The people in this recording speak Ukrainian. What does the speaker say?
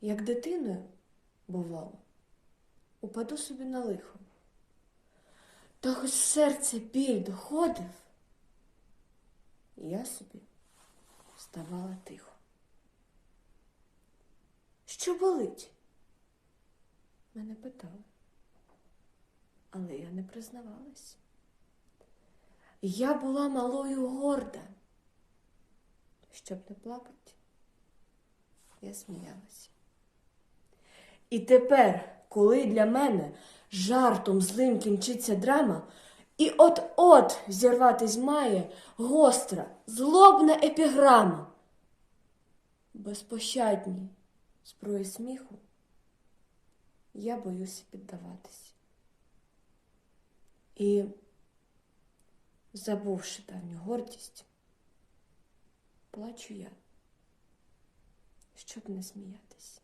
як дитиною, бувало, упаду собі на лихо. Та хоч серце біль доходив, я собі ставала тихо. Що болить? Мене питали, але я не признавалась. Я була малою горда. Щоб не плакати, я сміялася. І тепер, коли для мене жартом злим кінчиться драма, і от-от зірватись має гостра, злобна епіграма, безпощадній зброї сміху, я боюся піддаватись. І, забувши давню гордість, плачу я, щоб не сміятись.